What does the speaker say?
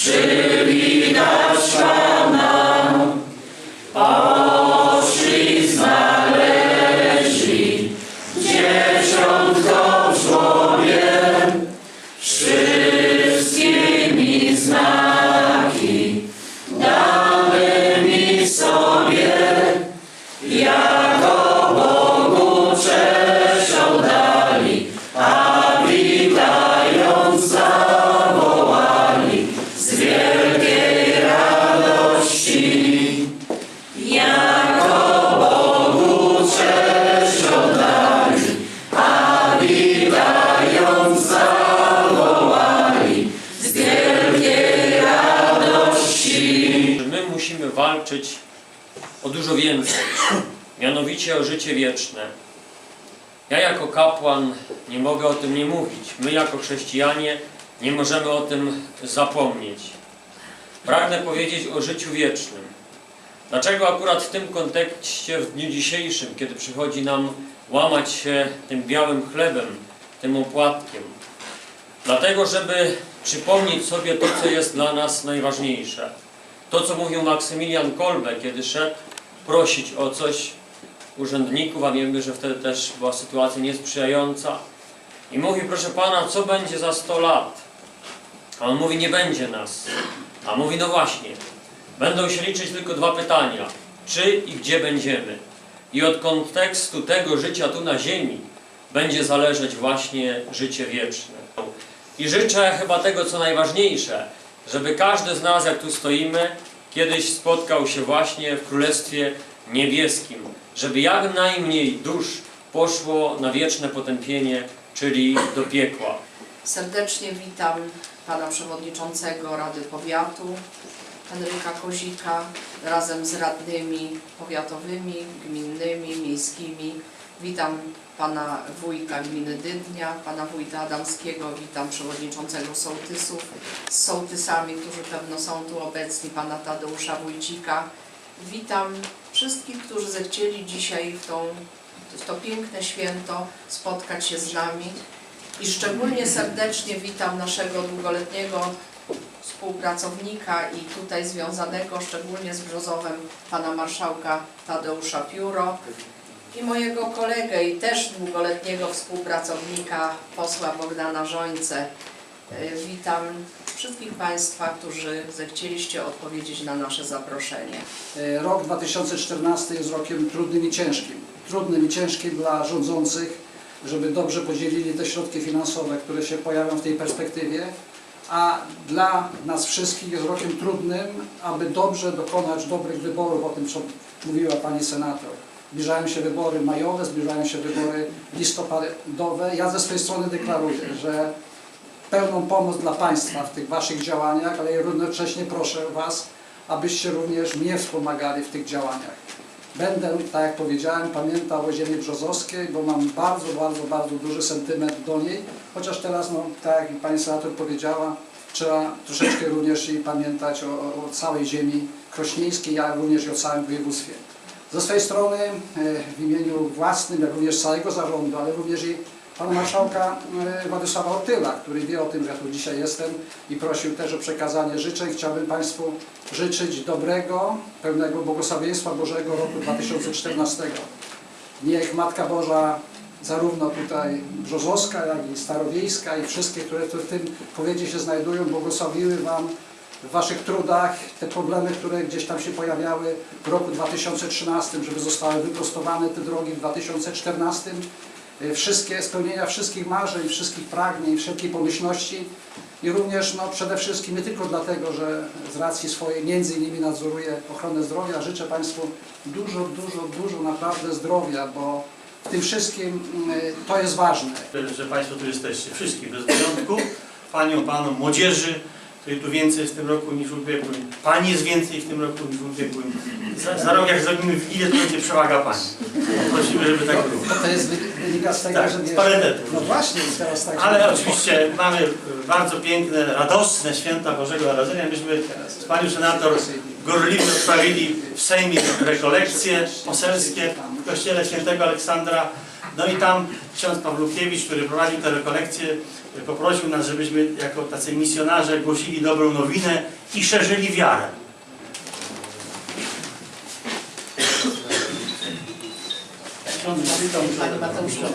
Shame. Musimy walczyć o dużo więcej, mianowicie o życie wieczne. Ja jako kapłan nie mogę o tym nie mówić. My jako chrześcijanie nie możemy o tym zapomnieć. Pragnę powiedzieć o życiu wiecznym. Dlaczego akurat w tym kontekście w dniu dzisiejszym, kiedy przychodzi nam łamać się tym białym chlebem, tym opłatkiem? Dlatego, żeby przypomnieć sobie to, co jest dla nas najważniejsze. To, co mówił Maksymilian Kolbe, kiedy szedł prosić o coś urzędników, a wiemy, że wtedy też była sytuacja niesprzyjająca. I mówi, proszę Pana, co będzie za 100 lat? A on mówi, nie będzie nas. A mówi, no właśnie, będą się liczyć tylko dwa pytania. Czy i gdzie będziemy? I od kontekstu tego życia tu na ziemi będzie zależeć właśnie życie wieczne. I życzę chyba tego, co najważniejsze, żeby każdy z nas, jak tu stoimy, kiedyś spotkał się właśnie w Królestwie Niebieskim, żeby jak najmniej dusz poszło na wieczne potępienie, czyli do piekła. Serdecznie witam Pana Przewodniczącego Rady Powiatu Henryka Kozika razem z radnymi powiatowymi, gminnymi, miejskimi. Witam Pana Wójta Gminy Dydnia, Pana Wójta Adamskiego, witam Przewodniczącego Sołtysów z sołtysami, którzy pewno są tu obecni, Pana Tadeusza Wójcika. Witam wszystkich, którzy zechcieli dzisiaj w, tą, w to piękne święto spotkać się z nami. I szczególnie serdecznie witam naszego długoletniego współpracownika i tutaj związanego szczególnie z Brzozowem pana marszałka Tadeusza Pióro i mojego kolegę i też długoletniego współpracownika posła Bogdana Żońce. Witam wszystkich Państwa, którzy zechcieliście odpowiedzieć na nasze zaproszenie. E, Rok 2014 jest rokiem trudnym i ciężkim. Trudnym i ciężkim dla rządzących, żeby dobrze podzielili te środki finansowe, które się pojawią w tej perspektywie, a dla nas wszystkich jest rokiem trudnym, aby dobrze dokonać dobrych wyborów, o tym co mówiła Pani Senator. Zbliżają się wybory majowe, zbliżają się wybory listopadowe. Ja ze swojej strony deklaruję, że pełną pomoc dla Państwa w tych Waszych działaniach, ale równocześnie proszę Was, abyście również mnie wspomagali w tych działaniach. Będę, tak jak powiedziałem, pamiętał o ziemi brzozowskiej, bo mam bardzo, bardzo, bardzo duży sentyment do niej, chociaż teraz, no, tak jak Pani Senator powiedziała, trzeba troszeczkę również i pamiętać o, o, całej ziemi krośnieńskiej, a również i o całym województwie. Ze swojej strony, e, w imieniu własnym, jak również całego zarządu, ale również i pana marszałka e, Władysława Otyla, który wie o tym, że ja tu dzisiaj jestem i prosił też o przekazanie życzeń. Chciałbym Państwu życzyć dobrego, pełnego błogosławieństwa Bożego roku 2014. Niech Matka Boża zarówno tutaj Brzozowska, jak i Starowiejska i wszystkie, które w tym powiedzie się znajdują, błogosławiły Wam w Waszych trudach te problemy, które gdzieś tam się pojawiały w roku 2013, żeby zostały wyprostowane te drogi w 2014. Y, Wszystkie spełnienia wszystkich marzeń, wszystkich pragnień, wszelkiej pomyślności i również no, przede wszystkim nie tylko dlatego, że z racji swojej między innymi nadzoruję ochronę zdrowia, życzę Państwu dużo, dużo, dużo naprawdę zdrowia, bo w tym wszystkim y, to jest ważne. że Państwo tu jesteście, wszystkich bez wyjątku, Panią, Panom, młodzieży, której tu więcej jest w tym roku niż w ubiegłym. Pani jest więcej w tym roku niż w ubiegłym. Za, za rok jak zrobimy wigilię, to będzie przewaga Pani. Prosimy, żeby tak było. To jest wy- wynika z tego, Tak, że z parytetu. No właśnie, teraz tak. Ale oczywiście mamy bardzo piękne, radosne święta Bożego Narodzenia. Myśmy z Panią Senator gorliwie odprawili w Sejmie rekolekcje poselskie w kościele świętego Aleksandra No i tam ksiądz Pawlukiewicz, który prowadził tę rekolekcję, poprosił nas, żebyśmy jako tacy misjonarze głosili dobrą nowinę i szerzyli wiarę. Panie Mateuszu.